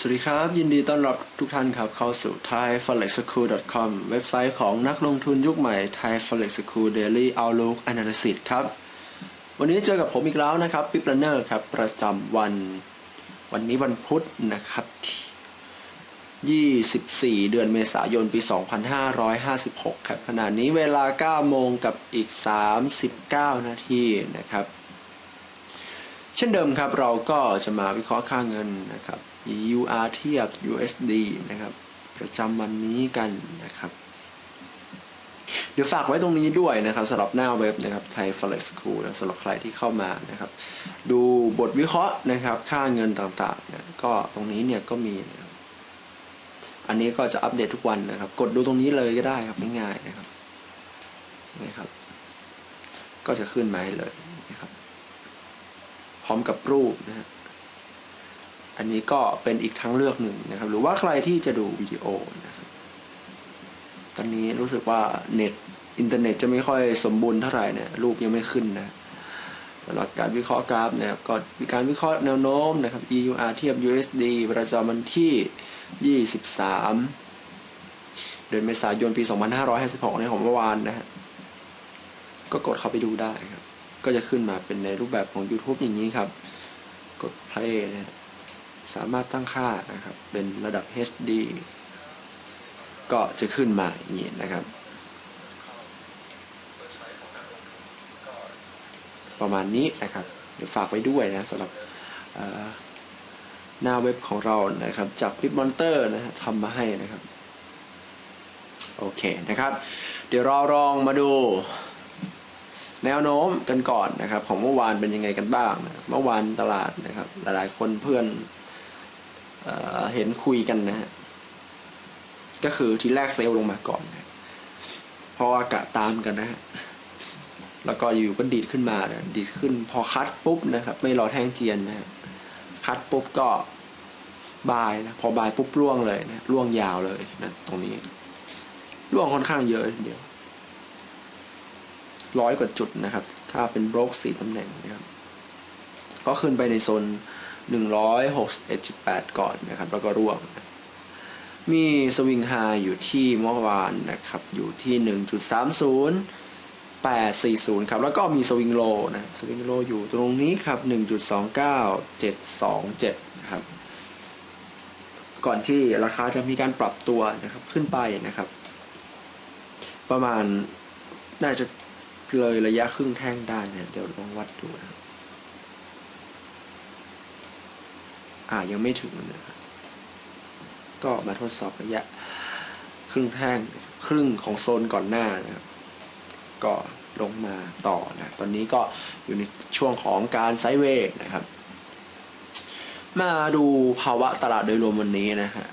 สวัสดีครับ ยินดีต้อนรับทุกท่านครับเข้าสู่ thaiforexschool.com เว็บไซต์ของนักลงทุนยุคใหม่ Thai Forex School Daily Outlook Analysis ครับ วันนี้เจอกับผมอีกแล้วนะครับปิปลเนอร์ครับ ประจำวัน วันนี้วันพุธนะครับ 24 เดือนเมษายนปี 2556 ครับขณะนี้เวลา 9 โมงกับอีก 39 นาทีนะครับ เช่นเดิมครับเราก็จะมาวิเคราะห์ค่าเงินนะครับ EUR เทียบ USD นะครับ ประจำวันนี้กันนะครับ เดี๋ยวฝากไว้ตรงนี้ด้วยนะครับสำหรับหน้าเว็บนะครับ Thai Forex School นะสำหรับใครที่เข้ามานะครับ ดูบทวิเคราะห์นะครับ ค่าเงินต่างๆเนี่ยก็ตรงนี้เนี่ยก็มีนะครับอันนี้ก็จะอัปเดตทุกวันนะครับ กดดูตรงนี้เลยก็ได้ครับง่ายๆนะครับนะครับ ก็จะขึ้นมาให้เลยนะครับ พร้อมกับรูปนะฮะ อันนี้ก็เป็นอีกทางเลือกหนึ่งนะครับ หรือว่าใครที่จะดูวิดีโอนะครับตอนนี้รู้สึกว่าเน็ตอินเทอร์เน็ตจะไม่ค่อยสมบูรณ์เท่าไหร่เนี่ยรูปยังไม่ขึ้นนะสำหรับการวิเคราะห์กราฟนะครับก็มีการวิเคราะห์แนวโน้มนะครับ EUR เทียบ USD ประจำวันที่ 23 เดือนเมษายนปี 2556ในของเมื่อวานนะฮะก็กดเข้าไปดูได้ครับ ก็จะขึ้นมาเป็นในรูปแบบของ YouTube อย่างนี้ครับ กด play นะฮะ สามารถตั้งค่านะครับ เป็นระดับ HD ก็จะขึ้นมาอย่างนี้นะครับ ประมาณนี้นะครับ เดี๋ยวฝากไว้ด้วยนะสำหรับหน้าเว็บของเรานะครับ จาก Flip Monitor นะฮะทำมาให้นะครับ โอเคนะครับ เดี๋ยวเราลองมาดูแนวโน้มกันก่อนนะครับ ของเมื่อวานเป็นยังไงกันบ้างนะเมื่อวานตลาดนะครับ หลายๆคนเพื่อน เห็นคุยกันนะฮะก็คือทีแรกเซลล์ลงมาก่อนนะเพราะว่ากะตามกันนะฮะแล้วก็อยู่ก็ดีดขึ้นมานะดีดขึ้น พอคัดปุ๊บนะครับ ไม่รอแท่งเทียนนะฮะคัดปุ๊บก็บายนะพอบายปุ๊บร่วงเลยนะร่วงยาวเลยนะตรงนี้ ร่วงค่อนข้างเยอะทีเดียวร้อยกว่าจุดนะครับ ถ้าเป็นบล็อกสี่ตำแหน่งนะครับ ก็ขึ้นไปในโซน 161.8 ก่อนนะครับ แล้วก็ร่วง มีสวิงไฮอยู่ที่เมื่อวานนะครับ อยู่ที่ 1.30 840 ครับ แล้วก็มีสวิงโลนะ สวิงโลอยู่ตรงนี้ครับ 1.29727 นะครับ ก่อนที่ราคาจะมีการปรับตัวนะครับ ขึ้นไปนะครับ ประมาณน่าจะเลยระยะครึ่งแท่งได้เนี่ยเดี๋ยวลองวัดดูนะครับ อ่ายังไม่ถึงนะครับก็มาทดสอบระยะ ครึ่งแท่งครึ่งของโซนก่อนหน้านะครับก็ลงมาต่อนะตอนนี้ก็อยู่ในช่วงของการไซด์เวย์นะครับ มาดูภาวะตลาดโดยรวมวันนี้นะฮะ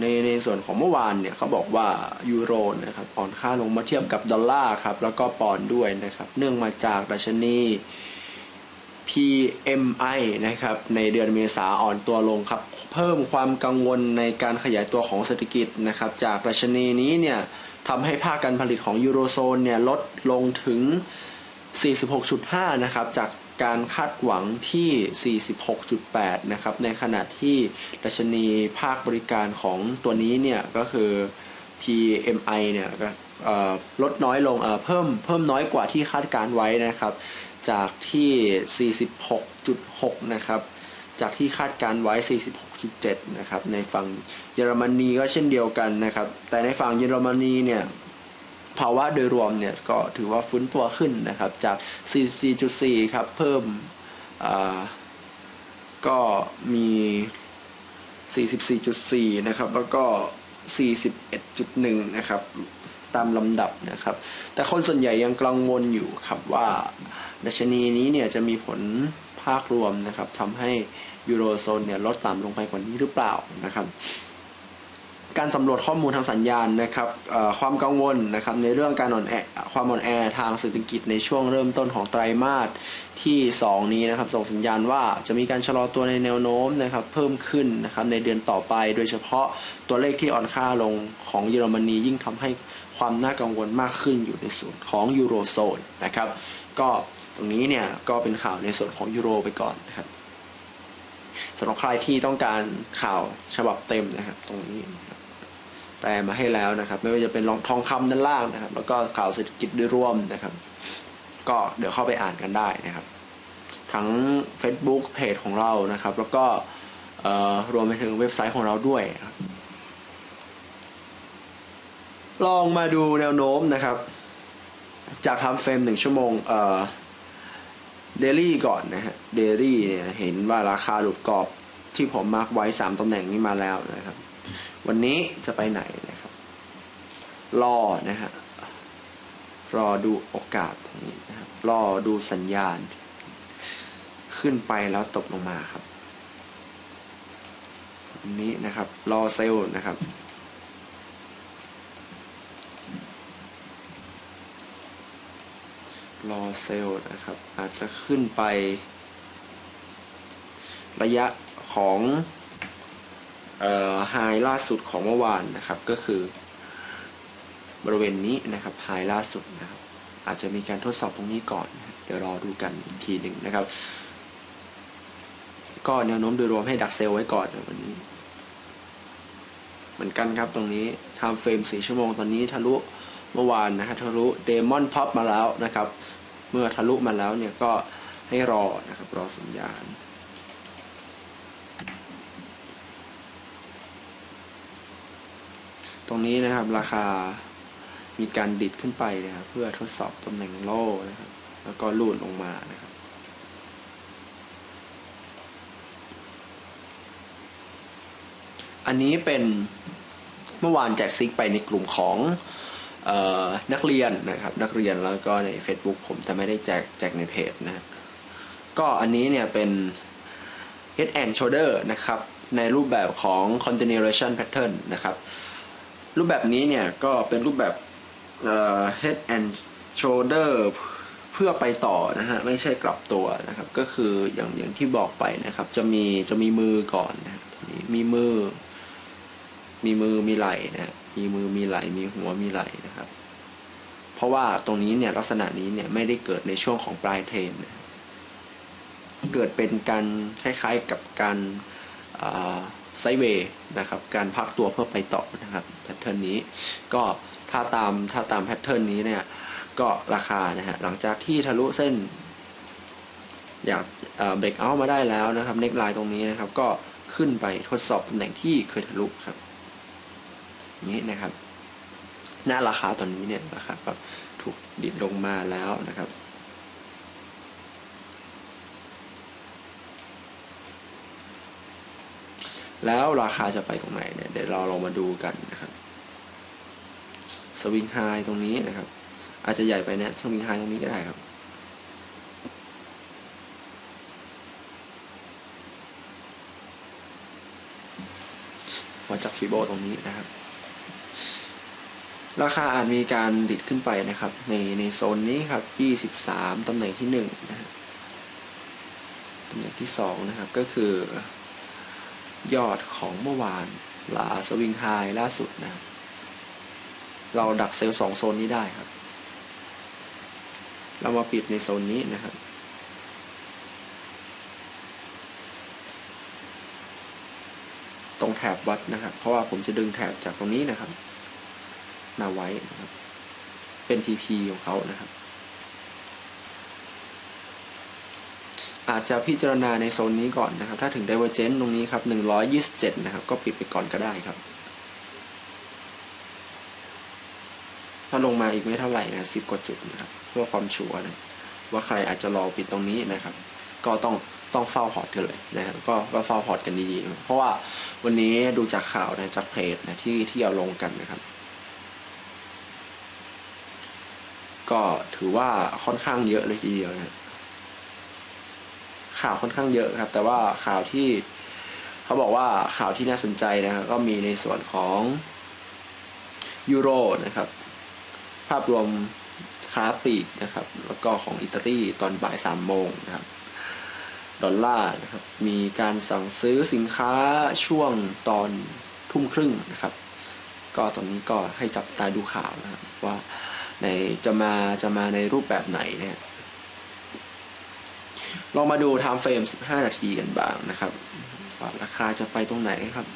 ในในส่วนของเมื่อวานเนี่ยเขาบอกว่ายูโรนะครับอ่อนค่าลงมาเทียบกับดอลลาร์ครับแล้วก็ปอนด์ด้วยนะครับ เนื่องมาจากดัชนี PMI นะครับในเดือนเมษาอ่อนตัวลงครับ เพิ่มความกังวลในการขยายตัวของเศรษฐกิจนะครับจากดัชนีนี้เนี่ยทำให้ภาคการผลิตของยูโรโซนเนี่ยลดลงถึง 46.5 นะครับจากการคาดหวังที่ 46.8 นะครับในขณะที่ดัชนีภาคบริการของตัวนี้เนี่ยก็คือ PMI เนี่ยลดน้อยลงเพิ่มเพิ่มน้อยกว่าที่คาดการไว้นะครับ จากที่ 46.6 นะครับ จากที่คาดการไว้ 46.7 นะครับ ในฝั่งเยอรมนีก็เช่นเดียวกันนะครับ แต่ในฝั่งเยอรมนีเนี่ยภาวะโดยรวมเนี่ยก็ถือว่าฟื้นตัวขึ้นนะครับจาก 44.4 ครับ เพิ่มก็มี 44.4 นะครับ แล้วก็ 41.1 นะครับ ตามลำดับนะครับ แต่คนส่วนใหญ่ยังกังวลอยู่ครับว่า ดัชนีนี้เนี่ยจะมีผลภาครวมนะครับทำให้ยูโรโซนเนี่ยลดต่ำลงไปกว่านี้หรือเปล่านะครับ การสำรวจข้อมูลทางสัญญาณนะครับความกังวลนะครับในเรื่องการอ่อนแอความอ่อนแอทางเศรษฐกิจในช่วงเริ่มต้นของไตรมาสที่ 2 นี้นะครับส่งสัญญาณว่าจะมีการชะลอตัวในแนวโน้มนะครับเพิ่มขึ้นนะครับในเดือนต่อไป โดยเฉพาะตัวเลขที่อ่อนค่าลงของเยอรมนียิ่งทำให้ความน่ากังวลมากขึ้นอยู่ในส่วนของยูโรโซนนะครับก็ ตรงนี้เนี่ยก็เป็นข่าวในส่วนของยูโรไปก่อนนะครับสำหรับใครที่ต้องการข่าวฉบับเต็มนะครับ ตรงนี้แปลมาให้แล้วนะครับ ไม่ว่าจะเป็นองทองคำด้านล่างนะครับ แล้วก็ข่าวเศรษฐกิจโดยรวมนะครับ ก็เดี๋ยวเข้าไปอ่านกันได้นะครับ ทั้ง Facebook เพจของเรานะครับ แล้วก็รวมไปถึงเว็บไซต์ของเราด้วยลองมาดูแนวโน้มนะครับ จากทำเฟรมหนึ่งชั่วโมงเอ่อ เดลี่ก่อนนะฮะ เดลี่เนี่ยเห็นว่าราคาหลุดกรอบที่ผมมาร์กไว้3ตำแหน่งนี้มาแล้วนะครับ วันนี้จะไปไหนนะครับ รอนะฮะ รอดูโอกาสตรงนี้นะครับ รอดูสัญญาณ ขึ้นไปแล้วตกลงมาครับอันนี้นะครับ รอเซลล์นะครับ รอเซลล์นะครับ อาจจะขึ้นไประยะของไฮล่าสุดของเมื่อวานนะครับ ก็คือบริเวณนี้นะครับไฮล่าสุดนะครับ อาจจะมีการทดสอบตรงนี้ก่อน เดี๋ยวรอดูกันอีกทีหนึ่งนะครับ ก็แนวโน้มโดยรวมให้ดักเซลไว้ก่อนวันนี้ เหมือนกันครับตรงนี้ time frame 4ชั่วโมงตอนนี้ทะลุ เมื่อวานนะฮะทะลุเดมอนท็อปมาแล้วนะครับ เมื่อทะลุมาแล้วเนี่ยก็ให้รอนะครับรอสัญญาณตรงนี้นะครับราคามีการดิดขึ้นไปนะครับเพื่อทดสอบตำแหน่งโล่นะครับ แล้วก็ลูดลงมานะครับ อันนี้เป็นเมื่อวานแจกซิกไปในกลุ่มของ นักเรียนนะครับนักเรียนแล้วก็ใน Facebook ผมจะไม่ได้แจกแจกในเพจนะก็อันนี้เนี่ยเป็น head and shoulder นะครับในรูปแบบของ continuation pattern นะครับ รูปแบบนี้เนี่ยก็เป็นรูปแบบ head and shoulder เพื่อไปต่อนะฮะไม่ใช่กลับตัวนะครับ ก็คืออย่างอย่างที่บอกไปนะครับ จะมีจะมีมือก่อนนะมีมือ มีมือมีไหล่นะ มีมือมีไหล่มีหัวมีไหล่นะครับ เพราะว่าตรงนี้เนี่ยลักษณะนี้เนี่ยไม่ได้เกิดในช่วงของปลายเทรนนะเกิดเป็นการคล้ายๆกับการไซเวย์นะครับการพักตัวเพื่อไปต่อนะครับแพทเทิร์นนี้ก็ถ้าตามถ้าตามแพทเทิร์นนี้เนี่ยก็ราคานะฮะหลังจากที่ทะลุเส้น อยากเบรกเอามาได้แล้วนะครับเน็กไลน์ตรงนี้นะครับ ก็ขึ้นไปทดสอบตำแหน่งที่เคยทะลุครับ นี้นะครับ หน้าราคาตอนนี้เนี่ยนะครับแบบถูกดิดลงมาแล้วนะครับแล้วราคาจะไปตรงไหนเนี่ย เดี๋ยวเราลองมาดูกันนะครับ สวิงไฮตรงนี้นะครับ อาจจะใหญ่ไปนี่ยสวิงไฮตรงนี้ก็ได้ครับ มาจากฟิโบตรงนี้นะครับ ราคาอาจมีการดิดขึ้นไปนะครับ ในในโซนนี้ครับ 23 ตำแหน่งที่1นะฮะตำแหน่งที่ 2 นะครับ ก็คือ ยอดของเมื่อวานลาสวิงไฮล่าสุดนะเราดักเซลล์สองโซนนี้ได้ครับ เรามาปิดในโซนนี้นะครับตรงแถบวัดนะครับ เพราะว่าผมจะดึงแถบจากตรงนี้นะครับ มาไว้นะครับ เป็น TP ของเขานะครับ อาจจะพิจารณาในโซนนี้ก่อนนะครับ ถ้าถึง Divergence ตรงนี้ครับ 127 นะครับ ก็ปิดไปก่อนก็ได้ครับ ถ้าลงมาอีกไม่เท่าไหร่นะ10 กว่าจุดนะครับ เพื่อความชัวร์นะว่าใครอาจจะรอปิดตรงนี้นะครับ ก็ต้องต้องเฝ้าพอร์ตกันเลยนะครับก็ก็เฝ้าพอร์ตกันดีๆ เพราะว่าวันนี้ดูจากข่าวนะจากเพจนะที่ที่เอาลงกันนะครับ ก็ถือว่าค่อนข้างเยอะเลยทีเดียวนะข่าวค่อนข้างเยอะครับ แต่ว่าข่าวที่เขาบอกว่าข่าวที่น่าสนใจนะครับก็มีในส่วนของยูโรนะครับ ภาพรวมค้าปลีกนะครับ แล้วก็ของอิตาลีตอนบ่ายสามโมงนะครับ ดอลลาร์นะครับ มีการสั่งซื้อสินค้าช่วงตอนทุ่มครึ่งนะครับ ก็ตอนนี้ก็ให้จับตาดูข่าวนะครับว่า ในจะมาจะมาในรูปแบบไหนเนี่ยลองมาดู time frame 15 นาทีกันบ้างนะครับว่าราคาจะไปตรงไหนครับ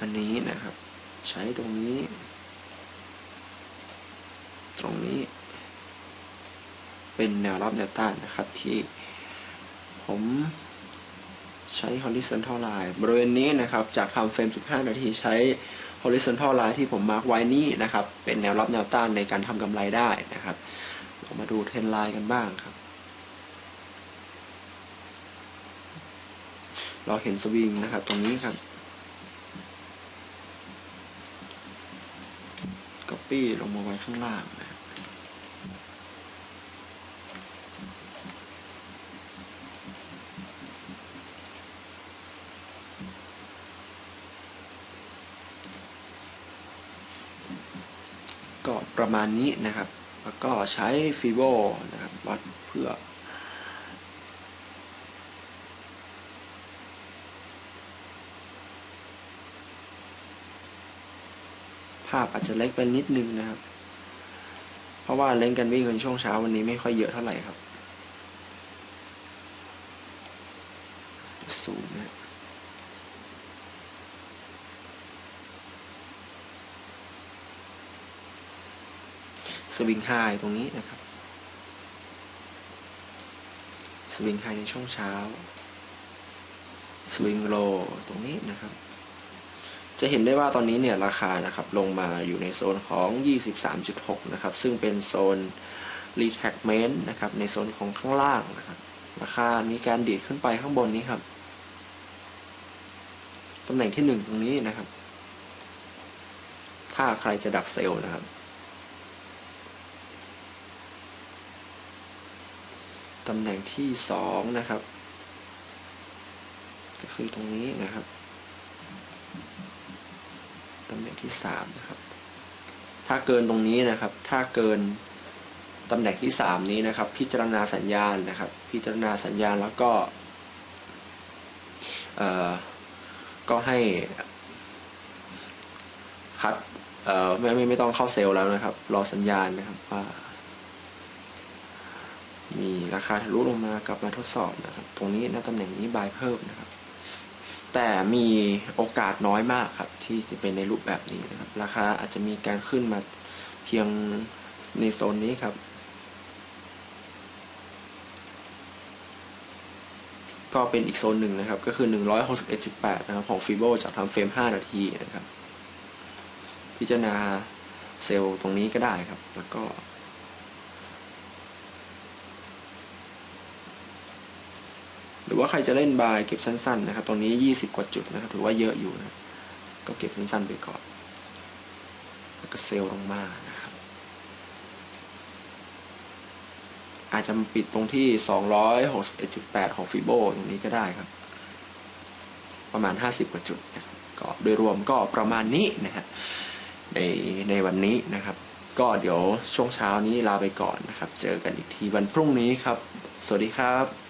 อันนี้นะครับ ใช้ตรงนี้ ตรงนี้ เป็นแนวรับแนวต้านนะครับที่ผม ใช้ horizontal line บริเวณนี้นะครับ จากทำเฟรม 15 นาทีใช้ horizontal line ที่ผมมาร์กไว้นี่นะครับ เป็นแนวรับแนวต้านในการทำกำไรได้นะครับ เรามาดูเทรนไลน์กันบ้างครับ เราเห็นสวิงนะครับตรงนี้ครับ copy ลงมาไว้ข้างล่างนะครับ ก็ประ มาณนี้นะครับ แล้วก็ใช้ฟีโบนะครับวัดเพื่อภาพอาจจะเล็กไปนิดนึงนะครับ เพราะว่าเล่นกันวิ่งกันช่วงเช้าวันนี้ไม่ค่อยเยอะเท่าไหร่ครับ สูงนะ สวิงไฮตรงนี้นะครับ สวิงไฮในช่วงเช้า สวิงโลตรงนี้นะครับ จะเห็นได้ว่าตอนนี้เนี่ยราคานะครับลงมาอยู่ในโซนของ 23.6 นะครับ ซึ่งเป็นโซน retracement นะครับ ในโซนของข้างล่างนะครับ ราคามีการดีดขึ้นไปข้างบนนี้ครับ ตำแหน่งที่หนึ่งตรงนี้นะครับ ถ้าใครจะดักเซลล์นะครับ ตำแหน่งที่สองนะครับ ก็คือตรงนี้นะครับ ตำแหน่งที่สามนะครับ ถ้าเกินตรงนี้นะครับ ถ้าเกินตำแหน่งที่สามนี้นะครับ พิจารณาสัญญาณนะครับ พิจารณาสัญญาณแล้วก็เอ่อก็ให้คัดเอ่อไม่ไม่ไม่ต้องเข้าเซลล์แล้วนะครับ รอสัญญาณนะครับว่า มีราคาทะลุลงมากลับมาทดสอบนะครับ ตรงนี้นะตำแหน่งนี้บายเพิ่มนะครับ แต่มีโอกาสน้อยมากครับ ที่จะเป็นในรูปแบบนี้นะครับ ราคาอาจจะมีการขึ้นมาเพียงในโซนนี้ครับ ก็เป็นอีกโซนหนึ่งนะครับ ก็คือ 161.8 นะครับ ของฟีโบจากทำเฟรม 5 นาทีนะครับ พิจารณาเซลล์ตรงนี้ก็ได้ครับ แล้วก็ หรือว่าใครจะเล่นบายเก็บสั้น ๆ นะครับ ตรงนี้ 20 กว่าจุดนะครับ ถือว่าเยอะอยู่นะ ก็เก็บสั้น ๆ ไปก่อน แล้วก็เซลลงมานะครับ อาจจะปิดตรงที่ 261.8 ของฟิโบตรงนี้ก็ได้ครับ ประมาณ 50 กว่าจุดนะครับก็โดยรวมก็ประมาณนี้นะฮะในในวันนี้นะครับ ก็เดี๋ยวช่วงเช้านี้ลาไปก่อนนะครับ เจอกันอีกทีวันพรุ่งนี้ครับ สวัสดีครับ